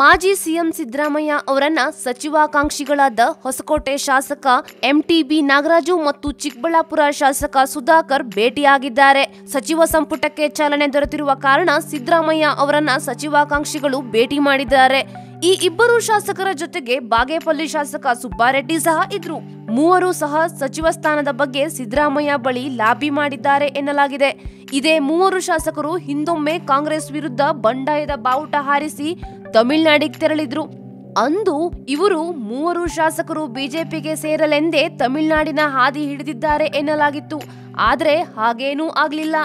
ಮಾಜಿ ಸಿಎಂ ಸಿದ್ದರಾಮಯ್ಯ ಅವರನ್ನ ಸಚಿವಾಕಾಂಕ್ಷಿಗಳಾದ ಹೊಸಕೋಟೆ ಶಾಸಕ ಎಂಟಿಬಿ ನಾಗರಾಜು ಮತ್ತು ಚಿಕ್ಕಬಳ್ಳಾಪುರ ಶಾಸಕ ಸುಧಾಕರ್ ಭೇಟಿಯಾಗಿದ್ದಾರೆ. ಸಚಿವ ಸಂಪುಟಕ್ಕೆ ಚಾಲನೆ ದೊರೆತಿರುವ ಕಾರಣ ಸಿದ್ದರಾಮಯ್ಯ ಅವರನ್ನ ಸಚಿವಾಕಾಂಕ್ಷಿಗಳು ಭೇಟಿ ಮಾಡಿದ್ದಾರೆ. ಈ ಇಬ್ಬರು ಶಾಸಕರ ಜೊತೆಗೆ ಬಾಗೇಪಲ್ಲಿ ಶಾಸಕ ಸುಬ್ಬಾರೆಡ್ಡಿ ಸಹ ಇದ್ರು. ಮೂವರು ಸಹ ಸಚಿವ ಸ್ಥಾನದ ಬಗ್ಗೆ ಸಿದ್ದರಾಮಯ್ಯ ಬಳಿ ಲಾಬಿ ಮಾಡಿದ್ದಾರೆ ಎನ್ನಲಾಗಿದೆ. ಇದೇ ಮೂವರು ಶಾಸಕರು ಹಿಂದೊಮ್ಮೆ ಕಾಂಗ್ರೆಸ್ ವಿರುದ್ಧ ಬಂಡಾಯದ ಬಾವುಟ ಹಾರಿಸಿ ತಮಿಳುನಾಡಿಗೆ ತೆರಳಿದ್ರು. ಅಂದು ಇವರು ಮೂವರು ಶಾಸಕರು ಬಿಜೆಪಿಗೆ ಸೇರಲೆಂದೇ ತಮಿಳುನಾಡಿನ ಹಾದಿ ಹಿಡಿದಿದ್ದಾರೆ ಎನ್ನಲಾಗಿತ್ತು. ಆದರೆ ಹಾಗೇನೂ ಆಗ್ಲಿಲ್ಲ.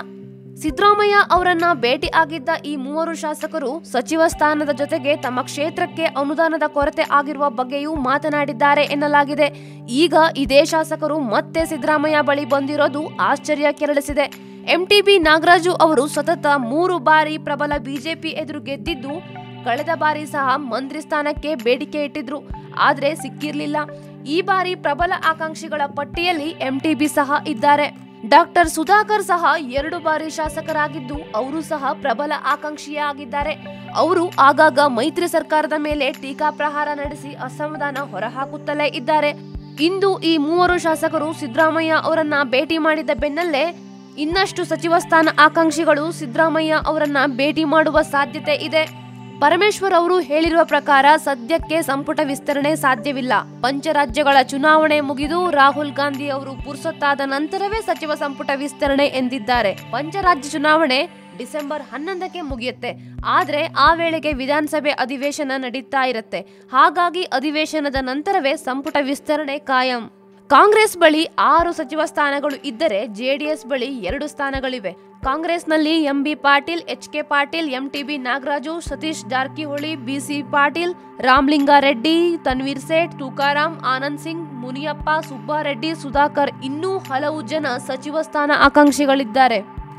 ಸಿದ್ದರಾಮಯ್ಯ ಅವರನ್ನ ಭೇಟಿ ಆಗಿದ್ದ ಈ ಮೂವರು ಶಾಸಕರು ಸಚಿವ ಸ್ಥಾನದ ಜೊತೆಗೆ ತಮ್ಮ ಕ್ಷೇತ್ರಕ್ಕೆ ಅನುದಾನದ ಕೊರತೆ ಆಗಿರುವ ಬಗ್ಗೆಯೂ ಮಾತನಾಡಿದ್ದಾರೆ ಎನ್ನಲಾಗಿದೆ. ಈಗ ಇದೇ ಶಾಸಕರು ಮತ್ತೆ ಸಿದ್ದರಾಮಯ್ಯ ಬಳಿ ಬಂದಿರೋದು ಆಶ್ಚರ್ಯ ಕೆರಳಿಸಿದೆ. ಎಂಟಿಬಿ ನಾಗರಾಜು ಅವರು ಸತತ ಮೂರು ಬಾರಿ ಪ್ರಬಲ ಬಿಜೆಪಿ ಎದುರು ಗೆದ್ದಿದ್ದು ಕಳೆದ ಬಾರಿ ಸಹ ಮಂತ್ರಿ ಸ್ಥಾನಕ್ಕೆ ಬೇಡಿಕೆ ಇಟ್ಟಿದ್ರು. ಆದರೆ ಸಿಕ್ಕಿರಲಿಲ್ಲ. ಈ ಬಾರಿ ಪ್ರಬಲ ಆಕಾಂಕ್ಷಿಗಳ ಪಟ್ಟಿಯಲ್ಲಿ ಎಂಟಿಬಿ ಸಹ ಇದ್ದಾರೆ. ಡಾಕ್ಟರ್ ಸುಧಾಕರ್ ಸಹ ಎರಡು ಬಾರಿ ಶಾಸಕರಾಗಿದ್ದು ಅವರು ಸಹ ಪ್ರಬಲ ಆಕಾಂಕ್ಷಿಯೇ ಆಗಿದ್ದಾರೆ ಅವರು ಆಗಾಗ ಮೈತ್ರಿ ಸರ್ಕಾರದ ಮೇಲೆ ಟೀಕಾ ಪ್ರಹಾರ ನಡೆಸಿ ಅಸಮಾಧಾನ ಹೊರಹಾಕುತ್ತಲೇ ಇದ್ದಾರೆ. ಇಂದು ಈ ಮೂವರು ಶಾಸಕರು ಸಿದ್ದರಾಮಯ್ಯ ಅವರನ್ನ ಭೇಟಿ ಮಾಡಿದ ಬೆನ್ನಲ್ಲೇ ಇನ್ನಷ್ಟು ಸಚಿವ ಸ್ಥಾನ ಆಕಾಂಕ್ಷಿಗಳು ಸಿದ್ದರಾಮಯ್ಯ ಅವರನ್ನ ಭೇಟಿ ಮಾಡುವ ಸಾಧ್ಯತೆ ಇದೆ. ಪರಮೇಶ್ವರ್ ಅವರು ಹೇಳಿರುವ ಪ್ರಕಾರ ಸದ್ಯಕ್ಕೆ ಸಂಪುಟ ವಿಸ್ತರಣೆ ಸಾಧ್ಯವಿಲ್ಲ. ಪಂಚರಾಜ್ಯಗಳ ಚುನಾವಣೆ ಮುಗಿದು ರಾಹುಲ್ ಗಾಂಧಿ ಅವರು ಪುರ್ಸೊತ್ತಾದ ನಂತರವೇ ಸಚಿವ ಸಂಪುಟ ವಿಸ್ತರಣೆ ಎಂದಿದ್ದಾರೆ. ಪಂಚರಾಜ್ಯ ಚುನಾವಣೆ ಡಿಸೆಂಬರ್ ಹನ್ನೊಂದಕ್ಕೆ ಮುಗಿಯುತ್ತೆ. ಆದರೆ ಆ ವೇಳೆಗೆ ವಿಧಾನಸಭೆ ಅಧಿವೇಶನ ನಡೀತಾ ಇರುತ್ತೆ. ಹಾಗಾಗಿ ಅಧಿವೇಶನದ ನಂತರವೇ ಸಂಪುಟ ವಿಸ್ತರಣೆ ಕಾಯಂ. ಕಾಂಗ್ರೆಸ್ ಬಳಿ ಆರು ಸಚಿವ ಸ್ಥಾನಗಳು ಇದ್ದರೆ ಜೆಡಿಎಸ್ ಬಳಿ ಎರಡು ಸ್ಥಾನಗಳಿವೆ. ಕಾಂಗ್ರೆಸ್ನಲ್ಲಿ MB Patil, H K Patil, MTB Nagaraju, Satish Jarkiholi BC Patil, Ramalinga Reddy, Tanveer Sait, Tukaram, Anand Singh, Muniyappa, Subba Reddy, Sudhakar ಇನ್ನೂ ಹಲವು ಜನ ಸಚಿವ ಸ್ಥಾನ ಆಕಾಂಕ್ಷಿಗಳಿದ್ದಾರೆ.